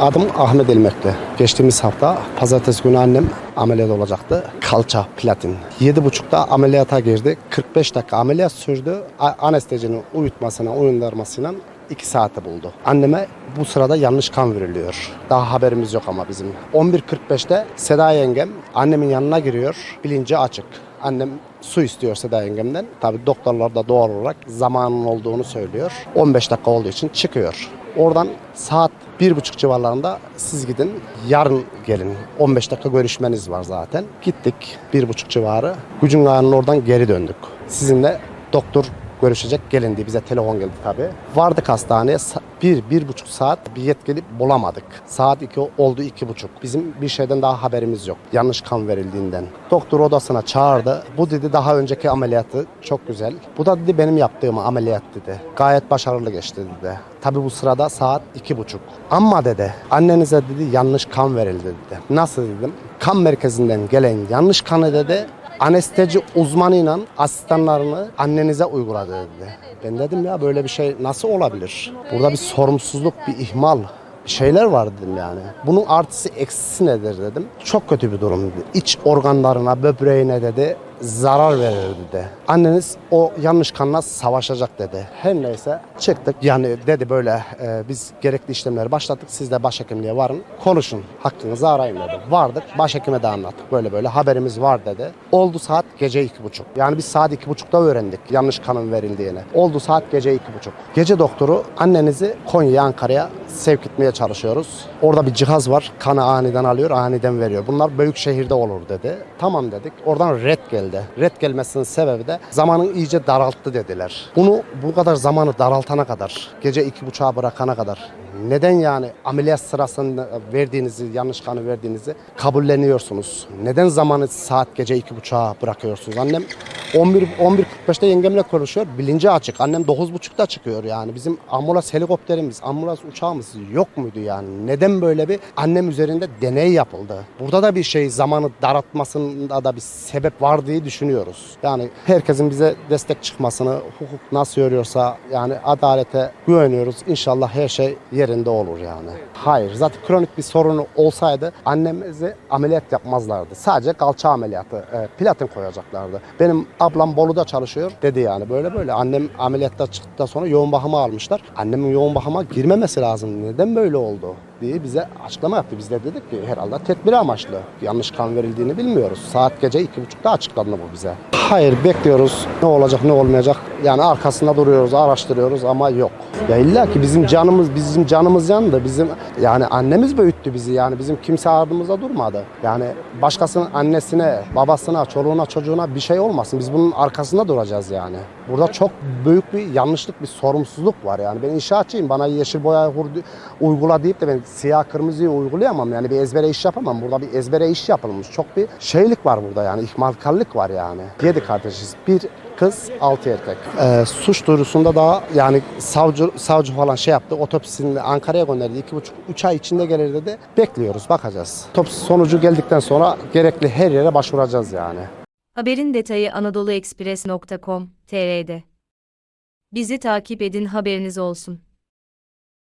Adım Ahmet Elmekli. Geçtiğimiz hafta pazartesi günü annem ameliyat olacaktı. Kalça platin. 7.30'da ameliyata girdi. 45 dakika ameliyat sürdü. Anestezinin uyutmasına, uyandırmasıyla 2 saati buldu. Anneme bu sırada yanlış kan veriliyor. Daha haberimiz yok ama bizim. 11.45'te Seda yengem annemin yanına giriyor. Bilinci açık. Annem su istiyor Seda yengemden. Tabi doktorlar da doğal olarak zamanın olduğunu söylüyor. 15 dakika olduğu için çıkıyor. Oradan saat bir buçuk civarlarında siz gidin yarın gelin 15 dakika görüşmeniz var zaten. Gittik bir buçuk civarı Gücün Ağa'nın oradan geri döndük. Sizinle doktor görüşecek gelin diye bize telefon geldi tabii. Vardık hastaneye bir, bir buçuk saat bir yetkili bulamadık. Saat iki oldu iki buçuk. Bizim bir şeyden daha haberimiz yok. Yanlış kan verildiğinden. Doktor odasına çağırdı. Bu dedi daha önceki ameliyatı çok güzel. Bu da dedi benim yaptığım ameliyat dedi. Gayet başarılı geçti dedi. Tabii bu sırada saat iki buçuk. Ama dedi annenize dedi yanlış kan verildi dedi. Nasıl dedim? Kan merkezinden gelen yanlış kanı dedi anestezi uzmanıyla asistanlarını annenize uyguladı dedi. Ben dedim ya böyle bir şey nasıl olabilir? Burada bir sorumsuzluk, bir ihmal şeyler var dedim yani. Bunun artısı eksisi nedir dedim. Çok kötü bir durum dedi. İç organlarına, böbreğine dedi zarar verir dedi. Anneniz o yanlış kanla savaşacak dedi. Her neyse çıktık. Yani dedi böyle e, biz gerekli işlemleri başlattık. Siz de başhekimliğe varın. Konuşun. Hakkınızı arayın dedi. Vardık. Başhekime de anlattık. Böyle böyle haberimiz var dedi. Oldu saat gece iki buçuk. Yani biz saat iki buçukta öğrendik yanlış kanın verildiğini. Oldu saat gece iki buçuk. Gece doktoru annenizi Konya'ya Ankara'ya sevk etmeye çalışıyoruz. Orada bir cihaz var. Kanı aniden alıyor, aniden veriyor. Bunlar büyük şehirde olur dedi. Tamam dedik. Oradan red geldi. Red gelmesinin sebebi de zamanın iyice daralttı dediler. Bunu bu kadar zamanı daraltana kadar, gece iki buçuğa bırakana kadar neden yani ameliyat sırasında verdiğinizi, yanlış kanı verdiğinizi kabulleniyorsunuz? Neden zamanı saat gece iki buçuğa bırakıyorsunuz? Annem 11 11.45'te yengemle konuşuyor. Bilinci açık. Annem 9.30'da çıkıyor yani. Bizim ambulans helikopterimiz, ambulans uçağımız yok muydu yani? Neden böyle bir annem üzerinde deney yapıldı? Burada da bir şey zamanı daraltmasında da bir sebep var diye düşünüyoruz. Yani herkesin bize destek çıkmasını, hukuk nasıl görüyorsa yani adalete güveniyoruz. İnşallah her şey yerinde olur yani. Hayır zaten kronik bir sorunu olsaydı annemizi ameliyat yapmazlardı. Sadece kalça ameliyatı, e, platin koyacaklardı. Benim ablam Bolu'da çalışıyor dedi yani böyle böyle. Annem ameliyatta çıktıktan sonra yoğun bakıma almışlar. Annemin yoğun bakıma girmemesi lazım. Neden böyle oldu? Diye bize açıklama yaptı. Biz de dedik ki herhalde tedbir amaçlı. Yanlış kan verildiğini bilmiyoruz. Saat gece iki buçukta açıklandı bu bize. Hayır bekliyoruz. Ne olacak ne olmayacak. Yani arkasında duruyoruz, araştırıyoruz ama yok. Ya illa ki bizim canımız bizim canımız yandı. Bizim yani annemiz büyüttü bizi. Yani bizim kimse ardımızda durmadı. Yani başkasının annesine, babasına, çoluğuna, çocuğuna bir şey olmasın. Biz bunun arkasında duracağız yani. Burada çok büyük bir yanlışlık, bir sorumsuzluk var yani. Ben inşaatçıyım. Bana yeşil boya uygula deyip de ben siyah kırmızıyı uygulayamam. Yani bir ezbere iş yapamam. Burada bir ezbere iş yapılmış. Çok bir şeylik var burada yani. ihmalkarlık var yani. Yedi kardeşiz. Bir kız, altı erkek. Ee, suç duyurusunda daha yani savcı savcı falan şey yaptı. Otopsisini Ankara'ya gönderdi. İki buçuk, üç ay içinde gelir dedi. Bekliyoruz, bakacağız. Otopsi sonucu geldikten sonra gerekli her yere başvuracağız yani. Haberin detayı anadoluexpress.com.tr'de. Bizi takip edin haberiniz olsun.